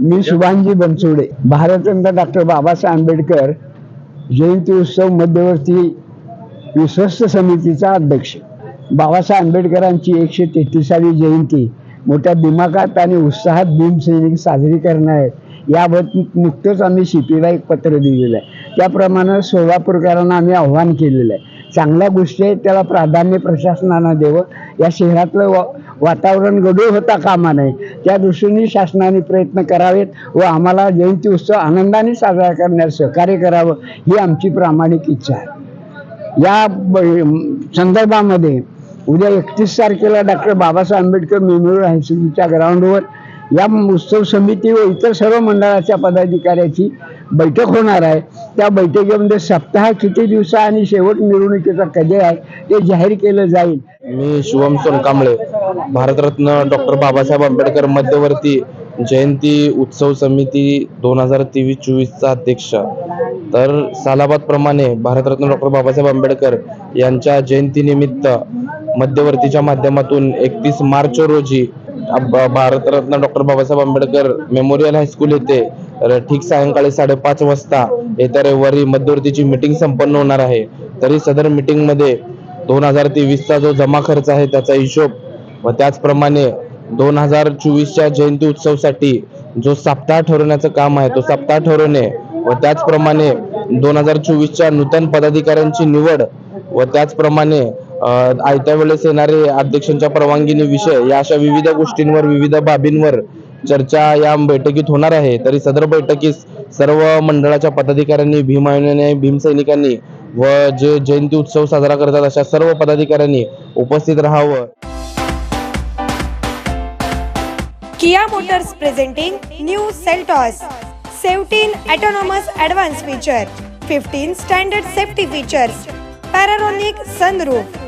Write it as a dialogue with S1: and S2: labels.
S1: मी Shubhanji Bansode Bharat Ratna doctor Babasaheb Ambedkar जयंती उत्सव मध्यवर्ती विश्वस्त समितीचा अध्यक्ष. बाबासाहेब आंबेडकरांची एकशे तेहतीसावी जयंती मोठ्या दिमाखात आणि उत्साहात भीमसैनिक साजरी करणार आहेत याबाबत नुकतंच आम्ही शिपीला एक पत्र दिलेलं आहे. त्याप्रमाणे सोलापूरकरांना आम्ही आव्हान केलेलं आहे. चांगल्या गोष्टी आहेत त्याला प्राधान्य प्रशासनानं द्यावं. या शहरातलं वा वातावरण गडूळ होता कामा नये. त्या दृष्टीने शासनाने प्रयत्न करावेत व आम्हाला जयंती उत्सव आनंदाने साजरा करण्यास सहकार्य करावं ही आमची प्रामाणिक इच्छा आहे. या संदर्भामध्ये उद्या एकतीस तारखेला डॉक्टर बाबासाहेब आंबेडकर मेमोरियल हायस्कूलच्या ग्राउंडवर या उत्सव समिती व इतर सर्व मंडळाच्या पदाधिकाऱ्याची बैठक होणार आहे. त्या बैठकीमध्ये सप्ताह किती दिवसा आणि शेवट मिरवणुकीचा कधी आहे ते जाहीर केलं जाईल.
S2: मी शुभम सोनकांबळे भारतरत्न डॉक्टर बाबासाहेब आंबेडकर मध्यवर्ती जयंती उत्सव समिती दोन हजार तेवीस चोवीसचा अध्यक्ष. तर सालाबादप्रमाणे भारतरत्न डॉक्टर बाबासाहेब आंबेडकर यांच्या जयंतीनिमित्त मध्यवर्तीच्या माध्यमातून एकतीस मार्च रोजी Bharat Ratna doctor Babasaheb Ambedkar memorial high school येथे ठीक सायंकाळी साडेपाच वाजता येत्या रविवारी मध्यवर्तीची मिटिंग संपन्न होणार आहे. तरी सदर मीटिंगमध्ये दोन हजार तेवीसचा जो जमा खर्च आहे त्याचा हिशोब व त्याचप्रमाणे दोन हजार चोवीसच्या जयंती उत्सवसाठी जो सप्ताह ठरवण्याचं काम आहे तो सप्ताह ठरवणे व त्याचप्रमाणे दोन हजार चोवीसच्या नूतन पदाधिकाऱ्यांची निवड व त्याचप्रमाणे आयत्या वेळेस येणारे अध्यक्षांच्या परवानगीने विषय या अशा विविध गोष्टींवर विविध बाबींवर चर्चा या बैठकीत होणार आहे. तरी सदर बैठकीस सर्व मंडळाच्या पदाधिकाऱ्यांनी भीम भीमसैनिकांनी व जे जयंती उत्सव साजरा करतात अशा सर्व पदाधिकाऱ्यांनी उपस्थित राहावं.
S3: Kia Motors presenting new Seltos 17 autonomous advanced feature, 15 standard safety features, panoramic sunroof.